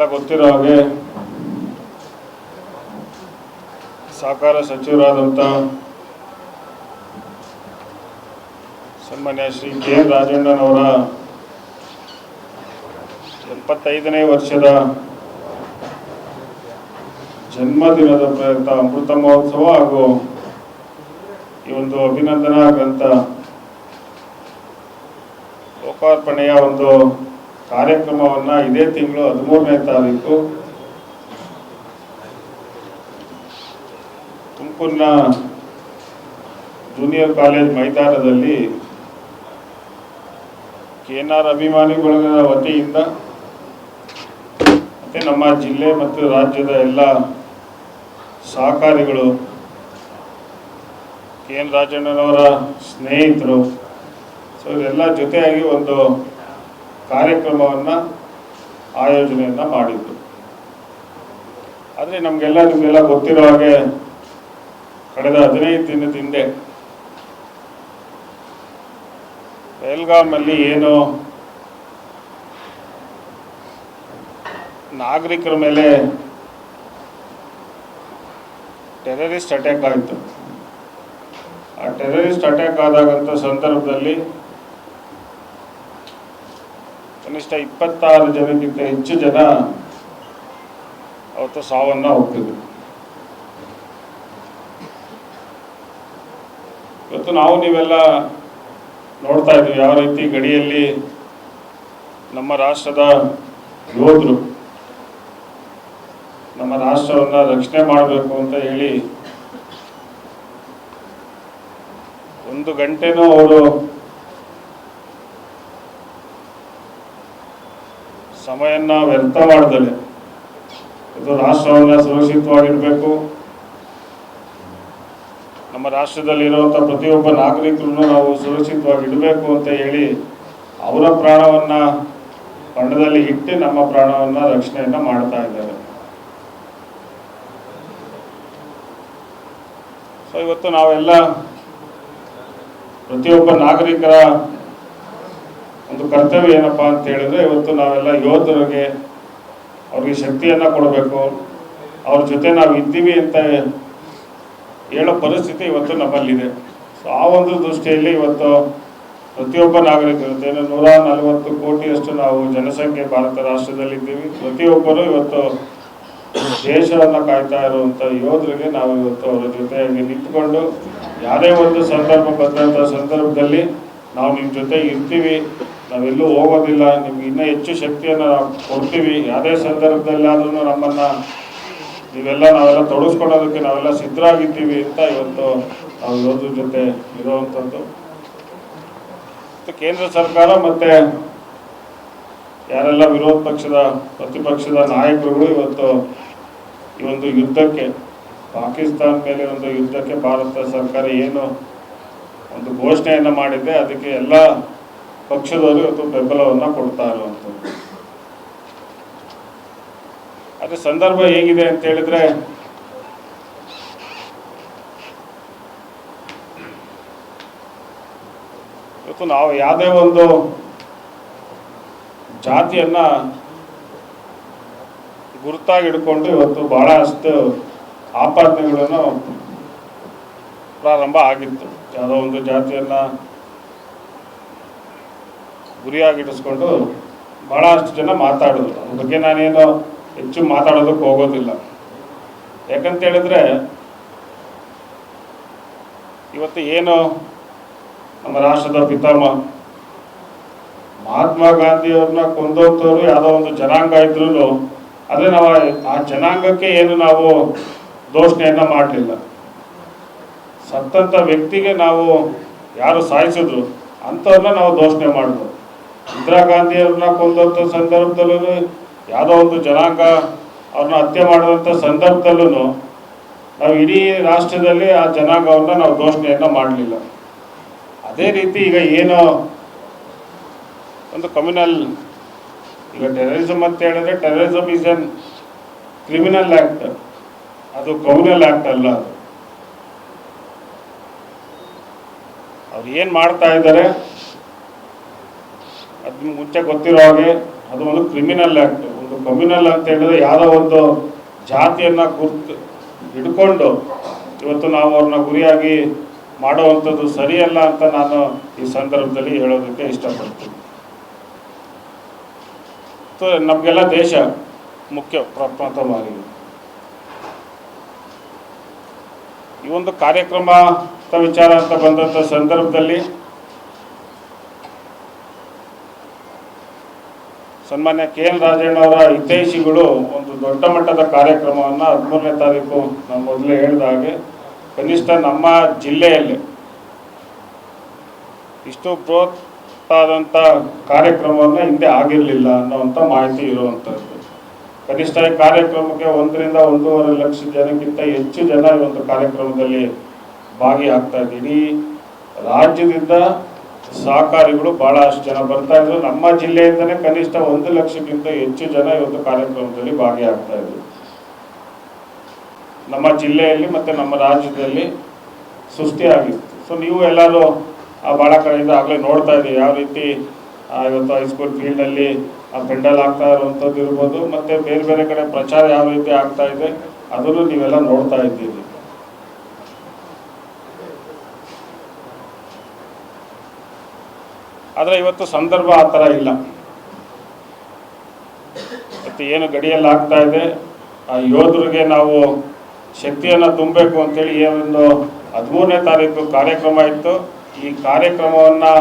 ನಿಮಗೆಲ್ಲ ಗೊತ್ತಿರೋ ಹಾಗೆ ಸಹಕಾರ ಸಚಿವರಾದಂಥ ಸನ್ಮಾನ್ಯ ಶ್ರೀ ಕೆ ಎನ್ ರಾಜಣ್ಣನವರ ಎಪ್ಪತ್ತೈದನೇ ವರ್ಷದ ಜನ್ಮದಿನದ ಪ್ರಯುಕ್ತ ಅಮೃತ ಮಹೋತ್ಸವ ಹಾಗೂ ಈ ಒಂದು ಅಭಿನಂದನಾ ಗ್ರಂಥ ಲೋಕಾರ್ಪಣೆಯ ಒಂದು ಕಾರ್ಯಕ್ರಮವನ್ನು ಇದೇ ತಿಂಗಳು ಹದಿಮೂರನೇ ತಾರೀಕು ತುಮಕೂರಿನ ಜೂನಿಯರ್ ಕಾಲೇಜ್ ಮೈದಾನದಲ್ಲಿ ಕೆ ಎನ್ ಆರ್ ಅಭಿಮಾನಿಗಳ ವತಿಯಿಂದ ಮತ್ತು ನಮ್ಮ ಜಿಲ್ಲೆ ಮತ್ತು ರಾಜ್ಯದ ಎಲ್ಲ ಸಹಕಾರಿಗಳು, ಕೆ ಎನ್ ರಾಜಣ್ಣನವರ ಸ್ನೇಹಿತರು. ಸೊ ಇದೆಲ್ಲ ಜೊತೆಯಾಗಿ ಒಂದು ಕಾರ್ಯಕ್ರಮವನ್ನು, ಆಯೋಜನೆಯನ್ನು ಮಾಡಿದ್ದು. ಆದರೆ ನಮಗೆಲ್ಲ ನಿಮಗೆಲ್ಲ ಗೊತ್ತಿರೋ ಹಾಗೆ ಕಳೆದ ಹದಿನೈದು ದಿನದ ಹಿಂದೆ ಬೆಲ್ಗಾಮಲ್ಲಿ ಏನು ನಾಗರಿಕರ ಮೇಲೆ ಟೆರರಿಸ್ಟ್ ಅಟ್ಯಾಕ್ ಆಯಿತು. ಆ ಟೆರರಿಸ್ಟ್ ಅಟ್ಯಾಕ್ ಆದಾಗಂಥ ಸಂದರ್ಭದಲ್ಲಿ ಕನಿಷ್ಠ ಇಪ್ಪತ್ತಾರು ಜನಕ್ಕಿಂತ ಹೆಚ್ಚು ಜನ ಅವತ್ತು ಸಾವನ್ನ ಒಪ್ಪಿದ್ರು ಇವತ್ತು ನಾವು ನೀವೆಲ್ಲ ನೋಡ್ತಾ ಇದ್ದೀವಿ ಯಾವ ರೀತಿ ಗಡಿಯಲ್ಲಿ ನಮ್ಮ ರಾಷ್ಟ್ರದ ಯೋಧರು ನಮ್ಮ ರಾಷ್ಟ್ರವನ್ನು ರಕ್ಷಣೆ ಮಾಡಬೇಕು ಅಂತ ಹೇಳಿ ಒಂದು ಗಂಟೆನೂ ಅವರು ಸಮಯನ್ನ ವ್ಯರ್ಥ ಮಾಡ್ದಲೆ ಇದು ರಾಷ್ಟ್ರವನ್ನು ಸುರಕ್ಷಿತವಾಗಿಡಬೇಕು ನಮ್ಮ ರಾಷ್ಟ್ರದಲ್ಲಿರುವಂಥ ಪ್ರತಿಯೊಬ್ಬ ನಾಗರಿಕರನ್ನು ನಾವು ಸುರಕ್ಷಿತವಾಗಿ ಇಡಬೇಕು ಅಂತ ಹೇಳಿ ಅವರ ಪ್ರಾಣವನ್ನು ಪಣದಲ್ಲಿ ಇಟ್ಟು ನಮ್ಮ ಪ್ರಾಣವನ್ನು ರಕ್ಷಣೆಯನ್ನು ಮಾಡ್ತಾ ಇದ್ದಾರೆ. ಸೊ ಇವತ್ತು ನಾವೆಲ್ಲ ಪ್ರತಿಯೊಬ್ಬ ನಾಗರಿಕರ ಕರ್ತವ್ಯ ಏನಪ್ಪ ಅಂತ ಹೇಳಿದ್ರೆ ಇವತ್ತು ನಾವೆಲ್ಲ ಯೋಧರಿಗೆ ಅವ್ರಿಗೆ ಶಕ್ತಿಯನ್ನು ಕೊಡಬೇಕು. ಅವ್ರ ಜೊತೆ ನಾವು ಇದ್ದೀವಿ ಅಂತ ಹೇಳೋ ಪರಿಸ್ಥಿತಿ ಇವತ್ತು ನಮ್ಮಲ್ಲಿದೆ. ಸೊ ಆ ಒಂದು ದೃಷ್ಟಿಯಲ್ಲಿ ಇವತ್ತು ಪ್ರತಿಯೊಬ್ಬ ನಾಗರಿಕರು ನೂರ ನಲವತ್ತು ಕೋಟಿಯಷ್ಟು ನಾವು ಜನಸಂಖ್ಯೆ ಭಾರತ ರಾಷ್ಟ್ರದಲ್ಲಿದ್ದೀವಿ. ಪ್ರತಿಯೊಬ್ಬರು ಇವತ್ತು ದೇಶವನ್ನು ಕಾಯ್ತಾ ಇರುವಂಥ ಯೋಧರಿಗೆ ನಾವು ಇವತ್ತು ಅವರ ಜೊತೆಯಾಗಿ ನಿಂತ್ಕೊಂಡು ಯಾವುದೇ ಒಂದು ಸಂದರ್ಭ ಬಂದಂಥ ಸಂದರ್ಭದಲ್ಲಿ ನಾವು ನಿಮ್ಮ ಜೊತೆ ಇರ್ತೀವಿ. ನಾವೆಲ್ಲೂ ಹೋಗೋದಿಲ್ಲ. ನಿಮ್ಗೆ ಇನ್ನೂ ಹೆಚ್ಚು ಶಕ್ತಿಯನ್ನು ಕೊಡ್ತೀವಿ. ಯಾವುದೇ ಸಂದರ್ಭದಲ್ಲಾದ್ರೂ ನಮ್ಮನ್ನು ನೀವೆಲ್ಲ ನಾವೆಲ್ಲ ತೊಡಗಿಸ್ಕೊಳ್ಳೋದಕ್ಕೆ ನಾವೆಲ್ಲ ಸಿದ್ಧರಾಗಿದ್ದೀವಿ ಅಂತ ಇವತ್ತು ನಾವು ಯೋಧರ ಜೊತೆ ಇರುವಂಥದ್ದು. ಕೇಂದ್ರ ಸರ್ಕಾರ ಮತ್ತು ಯಾರೆಲ್ಲ ವಿರೋಧ ಪಕ್ಷದ, ಪ್ರತಿಪಕ್ಷದ ನಾಯಕರುಗಳು ಇವತ್ತು ಈ ಒಂದು ಯುದ್ಧಕ್ಕೆ, ಪಾಕಿಸ್ತಾನ ಮೇಲೆ ಒಂದು ಯುದ್ಧಕ್ಕೆ ಭಾರತ ಸರ್ಕಾರ ಏನು ಒಂದು ಘೋಷಣೆಯನ್ನು ಮಾಡಿದೆ, ಅದಕ್ಕೆ ಎಲ್ಲ ಪಕ್ಷದವರು ಇವತ್ತು ಬೆಂಬಲವನ್ನು ಕೊಡ್ತಾ ಇರುವಂಥದ್ದು ಅದು ಸಂದರ್ಭ ಹೇಗಿದೆ ಅಂತ ಹೇಳಿದ್ರೆ, ಇವತ್ತು ನಾವು ಯಾವುದೇ ಒಂದು ಜಾತಿಯನ್ನ ಗುರುತಾಗಿ ಹಿಡ್ಕೊಂಡು ಇವತ್ತು ಬಹಳಷ್ಟು ಆಪಾದನೆಗಳನ್ನು ಪ್ರಾರಂಭ ಆಗಿತ್ತು. ಯಾವುದೋ ಒಂದು ಜಾತಿಯನ್ನ ಗುರಿಯಾಗಿಡಿಸ್ಕೊಂಡು ಬಹಳಷ್ಟು ಜನ ಮಾತಾಡೋದು ಅದ್ರ ಬಗ್ಗೆ ನಾನೇನು ಹೆಚ್ಚು ಮಾತಾಡೋದಕ್ಕೆ ಹೋಗೋದಿಲ್ಲ. ಯಾಕಂತ ಹೇಳಿದ್ರೆ, ಇವತ್ತು ಏನು ನಮ್ಮ ರಾಷ್ಟ್ರದ ಪಿತಾಮಹ ಮಹಾತ್ಮ ಗಾಂಧಿಯವ್ರನ್ನ ಕೊಂದೋಗ್ತವ್ರು ಯಾವುದೋ ಒಂದು ಜನಾಂಗ ಇದ್ರೂ ಆದರೆ ನಾವು ಆ ಜನಾಂಗಕ್ಕೆ ಏನು ನಾವು ದೋಷಣೆಯನ್ನು ಮಾಡಲಿಲ್ಲ. ಸತ್ತಂಥ ವ್ಯಕ್ತಿಗೆ ನಾವು ಯಾರು ಸಾಯಿಸಿದ್ರು, ಅಂಥವ್ರನ್ನ ನಾವು ದೋಷಣೆ ಮಾಡ್ಬೋದು. ಇಂದಿರಾ ಗಾಂಧಿಯವ್ರನ್ನ ಕೊಂದಂಥ ಸಂದರ್ಭದಲ್ಲೂ ಯಾವುದೋ ಒಂದು ಜನಾಂಗ ಅವ್ರನ್ನ ಹತ್ಯೆ ಮಾಡಿದಂಥ ಸಂದರ್ಭದಲ್ಲೂ ನಾವು ಇಡೀ ರಾಷ್ಟ್ರದಲ್ಲಿ ಆ ಜನಾಂಗವನ್ನು ನಾವು ದೋಷಣೆಯನ್ನು ಮಾಡಲಿಲ್ಲ. ಅದೇ ರೀತಿ ಈಗ ಏನು ಒಂದು ಕಮ್ಯುನಲ್ ಈಗ ಟೆರರಿಸಮ್ ಅಂತ ಹೇಳಿದ್ರೆ terrorism is an criminal act ಅದು ಕಮ್ಯುನಲ್ ಆ್ಯಕ್ಟ್ ಅಲ್ಲ ಅದು. ಅವ್ರು ಏನು ಮಾಡ್ತಾ ಇದ್ದಾರೆ? ಅದು ಮುಂಚೆ ಗೊತ್ತಿರೋ ಹಾಗೆ ಅದು ಒಂದು ಕ್ರಿಮಿನಲ್ ಆಕ್ಟ್ ಒಂದು ಕಮ್ಯುನಲ್ ಅಂತ ಹೇಳಿದ್ರೆ ಯಾವುದೋ ಒಂದು ಜಾತಿಯನ್ನು ಗುರ್ತು ಹಿಡ್ಕೊಂಡು ಇವತ್ತು ನಾವು ಅವ್ರನ್ನ ಗುರಿಯಾಗಿ ಮಾಡುವಂಥದ್ದು ಸರಿಯಲ್ಲ ಅಂತ ನಾನು ಈ ಸಂದರ್ಭದಲ್ಲಿ ಹೇಳೋದಕ್ಕೆ ಇಷ್ಟಪಡ್ತೀನಿ. ನಮಗೆಲ್ಲ ದೇಶ ಮುಖ್ಯ, ಪ್ರಪ್ರಥಮವಾಗಿ. ಈ ಒಂದು ಕಾರ್ಯಕ್ರಮ ವಿಚಾರ ಅಂತ ಬಂದಂಥ ಸಂದರ್ಭದಲ್ಲಿ ಸನ್ಮಾನ್ಯ ಕೆ ಎನ್ ರಾಜಣ್ಣವರ ಹಿತೈಷಿಗಳು ಒಂದು ದೊಡ್ಡ ಮಟ್ಟದ ಕಾರ್ಯಕ್ರಮವನ್ನು ಹದಿಮೂರನೇ ತಾರೀಕು ನಾನು ಮೊದಲೇ ಹೇಳಿದ ಹಾಗೆ ಕನಿಷ್ಠ ನಮ್ಮ ಜಿಲ್ಲೆಯಲ್ಲಿ ಇಷ್ಟು ಬೃಹತ್ ಆದಂಥ ಕಾರ್ಯಕ್ರಮವನ್ನು ಹಿಂದೆ ಆಗಿರಲಿಲ್ಲ ಅನ್ನೋವಂಥ ಮಾಹಿತಿ ಇರುವಂಥದ್ದು ಕನಿಷ್ಠ ಈ ಕಾರ್ಯಕ್ರಮಕ್ಕೆ ಒಂದರಿಂದ ಒಂದೂವರೆ ಲಕ್ಷ ಜನಕ್ಕಿಂತ ಹೆಚ್ಚು ಜನ ಈ ಒಂದು ಕಾರ್ಯಕ್ರಮದಲ್ಲಿ ಭಾಗಿಯಾಗ್ತಾ ಇದ್ದೀವಿ ಇಡೀ ರಾಜ್ಯದಿಂದ ಸಹಕಾರಿಗಳು ಬಹಳಷ್ಟು ಜನ ಬರ್ತಾ ಇದ್ರು. ನಮ್ಮ ಜಿಲ್ಲೆಯಿಂದನೇ ಕನಿಷ್ಠ ಒಂದು ಲಕ್ಷಕ್ಕಿಂತ ಹೆಚ್ಚು ಜನ ಇವತ್ತು ಕಾರ್ಯಕ್ರಮದಲ್ಲಿ ಭಾಗಿಯಾಗ್ತಾ ಇದ್ರು. ನಮ್ಮ ಜಿಲ್ಲೆಯಲ್ಲಿ ಮತ್ತೆ ನಮ್ಮ ರಾಜ್ಯದಲ್ಲಿ ಸೃಷ್ಟಿಯಾಗಿತ್ತು. ಸೊ ನೀವು ಎಲ್ಲರೂ ಆ ಭಾಳ ಕಡೆಯಿಂದ ಆಗಲೇ ನೋಡ್ತಾ ಇದ್ದೀವಿ ಯಾವ ರೀತಿ ಇವತ್ತು ಹೈಸ್ಕೂಲ್ ಆ ಪೆಂಡಲ್ ಆಗ್ತಾ ಇರುವಂಥದ್ದು ಇರ್ಬೋದು, ಮತ್ತೆ ಬೇರೆ ಬೇರೆ ಕಡೆ ಪ್ರಚಾರ ಯಾವ ರೀತಿ ಆಗ್ತಾ ಇದೆ, ಅದನ್ನು ನೀವೆಲ್ಲ ನೋಡ್ತಾ ಇದ್ದೀರಿ. ಆದರೆ ಇವತ್ತು ಸಂದರ್ಭ ಆ ಥರ ಇಲ್ಲ. ಮತ್ತು ಏನು ಗಡಿಯಲ್ಲಿ ಆಗ್ತಾ ಇದೆ, ಆ ಯೋಧರಿಗೆ ನಾವು ಶಕ್ತಿಯನ್ನು ತುಂಬಬೇಕು ಅಂತೇಳಿ ಏನೊಂದು ಹದಿಮೂರನೇ ತಾರೀಕು ಕಾರ್ಯಕ್ರಮ ಇತ್ತು. ಈ ಕಾರ್ಯಕ್ರಮವನ್ನು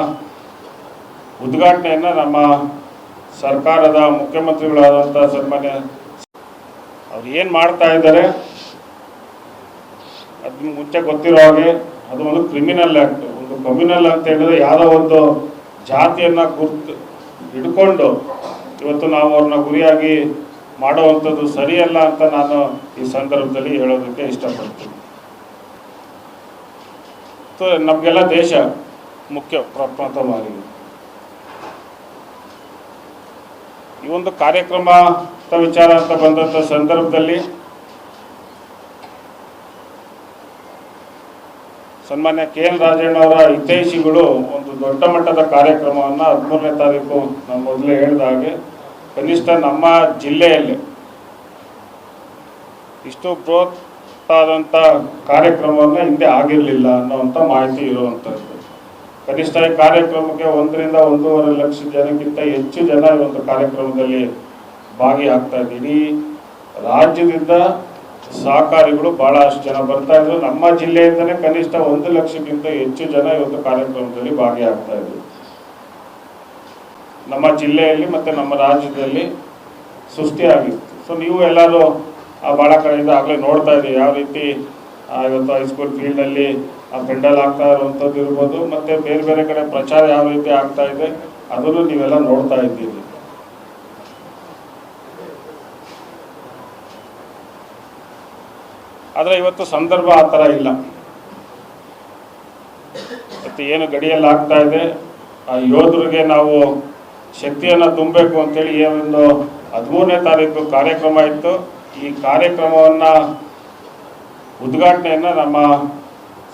ಉದ್ಘಾಟನೆಯನ್ನು ನಮ್ಮ ಸರ್ಕಾರದ ಮುಖ್ಯಮಂತ್ರಿಗಳಾದಂಥ ಸನ್ಮಾನ್ಯ ಅವ್ರು ಏನು ಮಾಡ್ತಾ ಇದ್ದಾರೆ, ಅದು ಮುಂಚೆ ಗೊತ್ತಿರೋ ಹಾಗೆ ಅದು ಒಂದು ಕ್ರಿಮಿನಲ್ ಆ್ಯಕ್ಟ್ ಒಂದು ಕಮ್ಯುನಲ್ ಅಂತ ಹೇಳಿದ್ರೆ ಯಾವುದೋ ಒಂದು ಜಾತಿಯನ್ನು ಗುರ್ತು ಹಿಡ್ಕೊಂಡು ಇವತ್ತು ನಾವು ಅವ್ರನ್ನ ಗುರಿಯಾಗಿ ಮಾಡುವಂಥದ್ದು ಸರಿಯಲ್ಲ ಅಂತ ನಾನು ಈ ಸಂದರ್ಭದಲ್ಲಿ ಹೇಳೋದಕ್ಕೆ ಇಷ್ಟಪಡ್ತೀನಿ. ನಮಗೆಲ್ಲ ದೇಶ ಮುಖ್ಯ ಪ್ರಪ್ರಥಮವಾಗಿದೆ ಈ ಒಂದು ಕಾರ್ಯಕ್ರಮ ವಿಚಾರ ಅಂತ ಬಂದಂಥ ಸಂದರ್ಭದಲ್ಲಿ ಸನ್ಮಾನ್ಯ ಕೆ ಎನ್ ರಾಜಣ್ಣವರ ಹಿತೈಷಿಗಳು ಒಂದು ದೊಡ್ಡ ಮಟ್ಟದ ಕಾರ್ಯಕ್ರಮವನ್ನು ಹದಿಮೂರನೇ ತಾರೀಕು ನಾನು ಮೊದಲೇ ಹೇಳಿದ ಹಾಗೆ ಕನಿಷ್ಠ ನಮ್ಮ ಜಿಲ್ಲೆಯಲ್ಲಿ ಇಷ್ಟು ಬೃಹತ್ ಆದಂಥ ಕಾರ್ಯಕ್ರಮವನ್ನು ಹಿಂದೆ ಆಗಿರಲಿಲ್ಲ ಅನ್ನೋವಂಥ ಮಾಹಿತಿ ಇರುವಂಥದ್ದು ಕನಿಷ್ಠ ಈ ಕಾರ್ಯಕ್ರಮಕ್ಕೆ ಒಂದರಿಂದ ಒಂದೂವರೆ ಲಕ್ಷ ಜನಕ್ಕಿಂತ ಹೆಚ್ಚು ಜನ ಈ ಒಂದು ಕಾರ್ಯಕ್ರಮದಲ್ಲಿ ಭಾಗಿಯಾಗ್ತಾ ಇದ್ದೀವಿ ರಾಜ್ಯದಿಂದ ಸಹಕಾರಿಗಳು ಬಹಳಷ್ಟು ಜನ ಬರ್ತಾ ಇದ್ರು. ನಮ್ಮ ಜಿಲ್ಲೆಯಿಂದನೇ ಕನಿಷ್ಠ ಒಂದು ಲಕ್ಷಕ್ಕಿಂತ ಹೆಚ್ಚು ಜನ ಇವತ್ತು ಕಾರ್ಯಕ್ರಮದಲ್ಲಿ ಭಾಗಿಯಾಗ್ತಾ ಇದ್ರು. ನಮ್ಮ ಜಿಲ್ಲೆಯಲ್ಲಿ ಮತ್ತೆ ನಮ್ಮ ರಾಜ್ಯದಲ್ಲಿ ಸೃಷ್ಟಿಯಾಗಿತ್ತು. ಸೊ ನೀವು ಎಲ್ಲರೂ ಆ ಭಾಳ ಕಡೆಯಿಂದ ಆಗಲೇ ನೋಡ್ತಾ ಇದ್ದೀವಿ ಯಾವ ರೀತಿ ಇವತ್ತು ಹೈಸ್ಕೂಲ್ ಆ ಪೆಂಡಲ್ ಆಗ್ತಾ ಇರುವಂಥದ್ದು ಇರ್ಬೋದು, ಮತ್ತೆ ಬೇರೆ ಬೇರೆ ಕಡೆ ಪ್ರಚಾರ ಯಾವ ರೀತಿ ಆಗ್ತಾ ಇದೆ, ಅದನ್ನು ನೀವೆಲ್ಲ ನೋಡ್ತಾ ಇದ್ದೀರಿ. ಆದರೆ ಇವತ್ತು ಸಂದರ್ಭ ಆ ಥರ ಇಲ್ಲ. ಮತ್ತು ಏನು ಗಡಿಯಲ್ಲಿ ಆಗ್ತಾ ಇದೆ, ಆ ಯೋಧರಿಗೆ ನಾವು ಶಕ್ತಿಯನ್ನು ತುಂಬಬೇಕು ಅಂತೇಳಿ ಏನೊಂದು ಹದಿಮೂರನೇ ತಾರೀಕು ಕಾರ್ಯಕ್ರಮ ಇತ್ತು. ಈ ಕಾರ್ಯಕ್ರಮವನ್ನು ಉದ್ಘಾಟನೆಯನ್ನು ನಮ್ಮ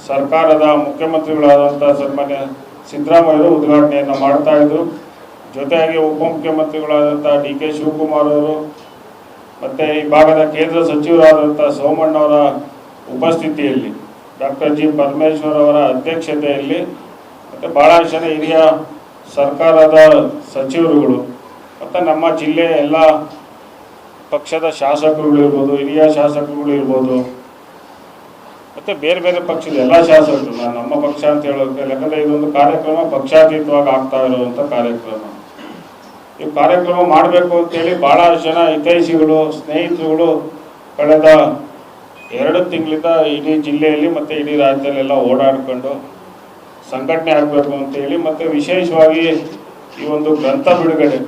ಸರ್ಕಾರದ ಮುಖ್ಯಮಂತ್ರಿಗಳಾದಂಥ ಸನ್ಮಾನ್ಯ ಸಿದ್ದರಾಮಯ್ಯರು ಉದ್ಘಾಟನೆಯನ್ನು ಮಾಡ್ತಾ ಇದ್ದರು ಜೊತೆಯಾಗಿ ಉಪಮುಖ್ಯಮಂತ್ರಿಗಳಾದಂಥ ಡಿ ಕೆ ಶಿವಕುಮಾರ್ ಅವರು ಮತ್ತು ಈ ಭಾಗದ ಕೇಂದ್ರ ಸಚಿವರಾದಂಥ ಸೋಮಣ್ಣವರ ಉಪಸ್ಥಿತಿಯಲ್ಲಿ ಡಾಕ್ಟರ್ ಜಿ ಪರಮೇಶ್ವರ್ ಅವರ ಅಧ್ಯಕ್ಷತೆಯಲ್ಲಿ ಮತ್ತು ಭಾಳಷ್ಟು ಜನ ಹಿರಿಯ ಸರ್ಕಾರದ ಸಚಿವರುಗಳು ಮತ್ತು ನಮ್ಮ ಜಿಲ್ಲೆಯ ಎಲ್ಲ ಪಕ್ಷದ ಶಾಸಕರುಗಳು ಇರ್ಬೋದು, ಹಿರಿಯ ಶಾಸಕರುಗಳು ಇರ್ಬೋದು, ಮತ್ತು ಬೇರೆ ಬೇರೆ ಪಕ್ಷದ ಎಲ್ಲ ಶಾಸಕರು, ನಮ್ಮ ಪಕ್ಷ ಅಂತ ಹೇಳೋದಕ್ಕೆ ಯಾಕಂದರೆ ಇದೊಂದು ಕಾರ್ಯಕ್ರಮ ಪಕ್ಷಾತೀತವಾಗಿ ಆಗ್ತಾ ಇರುವಂಥ ಕಾರ್ಯಕ್ರಮ. ಈ ಕಾರ್ಯಕ್ರಮ ಮಾಡಬೇಕು ಅಂತೇಳಿ ಭಾಳ ಜನ ಹಿತೈಷಿಗಳು ಸ್ನೇಹಿತರುಗಳು ಕಳೆದ ಎರಡು ತಿಂಗಳಿಂದ ಇಡೀ ಜಿಲ್ಲೆಯಲ್ಲಿ ಮತ್ತು ಇಡೀ ರಾಜ್ಯದಲ್ಲೆಲ್ಲ ಓಡಾಡಿಕೊಂಡು ಸಂಘಟನೆ ಆಗಬೇಕು ಅಂತೇಳಿ ಮತ್ತು ವಿಶೇಷವಾಗಿ ಈ ಒಂದು ಗ್ರಂಥ ಬಿಡುಗಡೆ.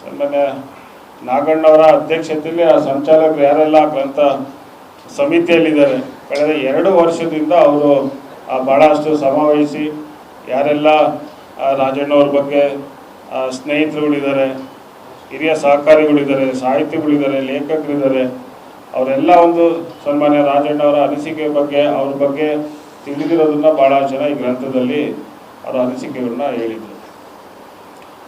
ಸನ್ಮಾನ್ಯ ನಾಗಣ್ಣವರ ಅಧ್ಯಕ್ಷತೆಯಲ್ಲಿ ಆ ಸಂಚಾಲಕರು ಯಾರೆಲ್ಲ ಗ್ರಂಥ ಸಮಿತಿಯಲ್ಲಿದ್ದಾರೆ. ಕಳೆದ ಎರಡು ವರ್ಷದಿಂದ ಅವರು ಆ, ಭಾಳಷ್ಟು ಸಮಾವೇಶಿ ಯಾರೆಲ್ಲ ರಾಜಣ್ಣವ್ರ ಬಗ್ಗೆ ಸ್ನೇಹಿತರುಗಳಿದ್ದಾರೆ, ಹಿರಿಯ ಸಹಕಾರಿಗಳಿದ್ದಾರೆ, ಸಾಹಿತಿಗಳಿದ್ದಾರೆ, ಲೇಖಕರಿದ್ದಾರೆ. ಅವರೆಲ್ಲ ಒಂದು ಸನ್ಮಾನ್ಯ ರಾಜಣ್ಣವರ ಅನಿಸಿಕೆ ಬಗ್ಗೆ, ಅವ್ರ ಬಗ್ಗೆ ತಿಳಿದಿರೋದನ್ನ ಭಾಳ ಜನ ಈ ಗ್ರಂಥದಲ್ಲಿ ಅವರ ಅನಿಸಿಕೆಗಳನ್ನ ಹೇಳಿದರು.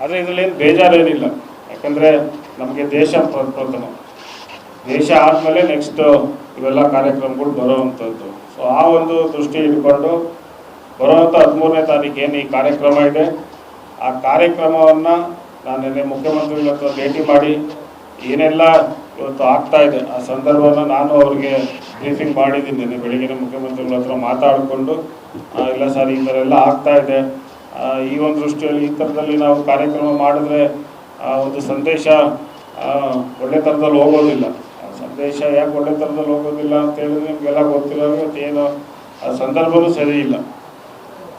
ಆದರೆ ಇದರಲ್ಲಿ ಏನು ಬೇಜಾರೇನಿಲ್ಲ. ಯಾಕಂದರೆ ನಮಗೆ ದೇಶ ಪ್ರ- ಪ್ರಥಮ. ದೇಶ ಆದಮೇಲೆ ನೆಕ್ಸ್ಟ್ ಇವೆಲ್ಲ ಕಾರ್ಯಕ್ರಮಗಳು ಬರೋವಂಥದ್ದು ಸೊ ಆ ಒಂದು ದೃಷ್ಟಿ ಇಟ್ಕೊಂಡು ಬರೋವಂಥ ಹದಿಮೂರನೇ ತಾರೀಕು ಏನು ಈ ಕಾರ್ಯಕ್ರಮ ಇದೆ. ಆ ಕಾರ್ಯಕ್ರಮವನ್ನು ನಾನು ನಿನ್ನೆ ಮುಖ್ಯಮಂತ್ರಿಗಳ ಹತ್ರ ಭೇಟಿ ಮಾಡಿ ಏನೆಲ್ಲ ಇವತ್ತು ಆಗ್ತಾ ಇದೆ, ಆ ಸಂದರ್ಭವನ್ನು ನಾನು ಅವ್ರಿಗೆ ಬ್ರೀಫಿಂಗ್ ಮಾಡಿದ್ದೀನಿ ನಿನ್ನೆ ಬೆಳಗಿನ ಮುಖ್ಯಮಂತ್ರಿಗಳ ಹತ್ರ ಮಾತಾಡಿಕೊಂಡು ಇಲ್ಲ ಸರ್, ಈ ಥರ ಎಲ್ಲ ಆಗ್ತಾ ಇದೆ. ಈ ಒಂದು ದೃಷ್ಟಿಯಲ್ಲಿ ಈ ಥರದಲ್ಲಿ ನಾವು ಕಾರ್ಯಕ್ರಮ ಮಾಡಿದ್ರೆ, ಆ, ಒಂದು ಸಂದೇಶ ಒಳ್ಳೆ ಥರದಲ್ಲಿ ಹೋಗೋದಿಲ್ಲ. ಸಂದೇಶ ಯಾಕೆ ಒಳ್ಳೆ ಥರದಲ್ಲಿ ಹೋಗೋದಿಲ್ಲ ಅಂತ ಹೇಳಿದ್ರೆ ನಿಮಗೆಲ್ಲ ಗೊತ್ತಿರೋ ಏನು ಆ ಸಂದರ್ಭವೂ ಸರಿ ಇಲ್ಲ.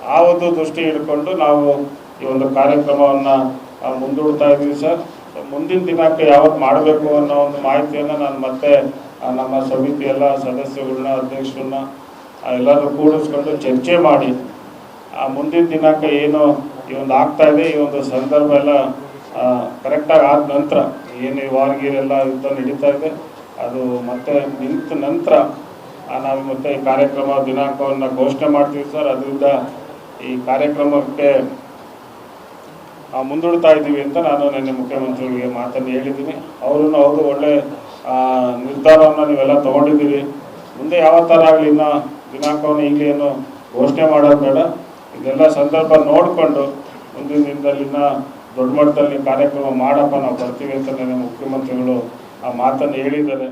ಆ ಒಂದು ದೃಷ್ಟಿ ಹಿಡ್ಕೊಂಡು ನಾವು ಈ ಒಂದು ಕಾರ್ಯಕ್ರಮವನ್ನು ಮುಂದೂಡ್ತಾ ಇದ್ದೀವಿ ಸರ್. ಮುಂದಿನ ದಿನಕ್ಕೆ ಯಾವತ್ತು ಮಾಡಬೇಕು ಅನ್ನೋ ಒಂದು ಮಾಹಿತಿಯನ್ನು ನಾನು ಮತ್ತೆ ನಮ್ಮ ಸಮಿತಿ ಎಲ್ಲ ಸದಸ್ಯಗಳನ್ನ ಅಧ್ಯಕ್ಷರನ್ನ ಎಲ್ಲರೂ ಕೂಡಿಸ್ಕೊಂಡು ಚರ್ಚೆ ಮಾಡಿ, ಆ, ಮುಂದಿನ ದಿನಾಂಕ ಏನು ಈ ಒಂದು ಆಗ್ತಾ ಇದೆ, ಈ ಒಂದು ಸಂದರ್ಭ ಎಲ್ಲ ಕರೆಕ್ಟಾಗಿ ಆದ ನಂತರ, ಏನು ಈ ವಾರಗೀರೆಲ್ಲ ಯುದ್ಧ ನಡೀತಾ ಇದೆ, ಅದು ಮತ್ತೆ ನಿಂತ ನಂತರ ನಾವು ಮತ್ತೆ ಈ ಕಾರ್ಯಕ್ರಮ ದಿನಾಂಕವನ್ನು ಘೋಷಣೆ ಮಾಡ್ತೀವಿ ಸರ್. ಅದರಿಂದ ಈ ಕಾರ್ಯಕ್ರಮಕ್ಕೆ ಮುಂದೂಡ್ತಾ ಇದ್ದೀವಿ ಅಂತ ನಾನು ನಿನ್ನೆ ಮುಖ್ಯಮಂತ್ರಿಗಳಿಗೆ ಮಾತನ್ನು ಹೇಳಿದ್ದೀನಿ. ಅವರನ್ನು ಅವರು ಒಳ್ಳೆ ನಿರ್ಧಾರವನ್ನು ನೀವೆಲ್ಲ ತಗೊಂಡಿದ್ದೀರಿ. ಮುಂದೆ ಯಾವ ಥರ ಆಗಲಿ ಇನ್ನು ದಿನಾಂಕವನ್ನು ಈಗಲೇ ಏನು ಘೋಷಣೆ ಮಾಡೋದು ಬೇಡ. ಇದೆಲ್ಲ ಸಂದರ್ಭ ನೋಡಿಕೊಂಡು ಮುಂದಿನ ದಿನದಲ್ಲಿ ಇನ್ನೂ ದೊಡ್ಡ ಮಟ್ಟದಲ್ಲಿ ಕಾರ್ಯಕ್ರಮ ಮಾಡಪ್ಪ, ನಾವು ಬರ್ತೀವಿ ಅಂತ ನಿನ್ನೆ ಮುಖ್ಯಮಂತ್ರಿಗಳು ಆ ಮಾತನ್ನು ಹೇಳಿದ್ದಾರೆ.